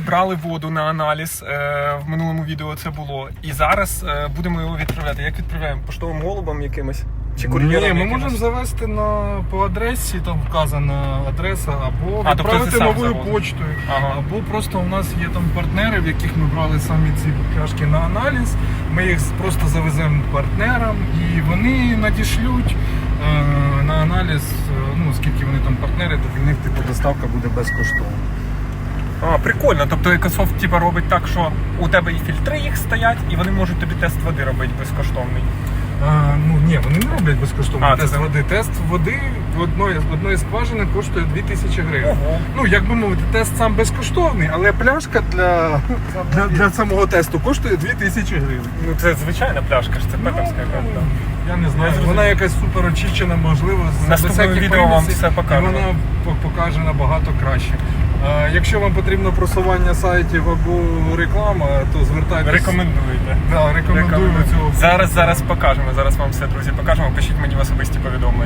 Зібрали воду на аналіз. е, В минулому відео це було. І зараз е, будемо його відправляти. Як відправляємо? Поштовим голубом якимось? Чи? Ні, ми якимось? можемо завести на по адресі, там вказана адреса, або А, тобто відправити сам новою почтою. Ага. Або просто у нас є там партнери, в яких ми брали самі ці пляшки на аналіз. Ми їх просто завеземо партнерам і вони надішлють е, на аналіз, ну скільки вони там партнери, то для них типу доставка буде безкоштовна. А, прикольно. Тобто Екософт типа робить так, що у тебе і фільтри їх стоять, і вони можуть тобі тест води робити безкоштовний. А, ну ні, вони не роблять безкоштовно А, тест це- води. Тест води в одної, одної скважини коштує 2000 гривень. Ого. Ну, як би мовити, тест сам безкоштовний, але пляшка для, для, для самого тесту коштує 2000 гривень. Ну це звичайна пляшка ж, це Ну, правда. Я не знаю, Я вона якась супер очищена, можливо, з Наступному відео вам все покажу. І вона покаже набагато краще. Якщо вам потрібно просування сайтів або реклама, то звертайтеся. Рекомендуєте. Да, рекомендую Рекомендую. цього. Зараз, зараз покажемо. Зараз вам все, друзі, покажемо. Пишіть мені в особисті повідомлення.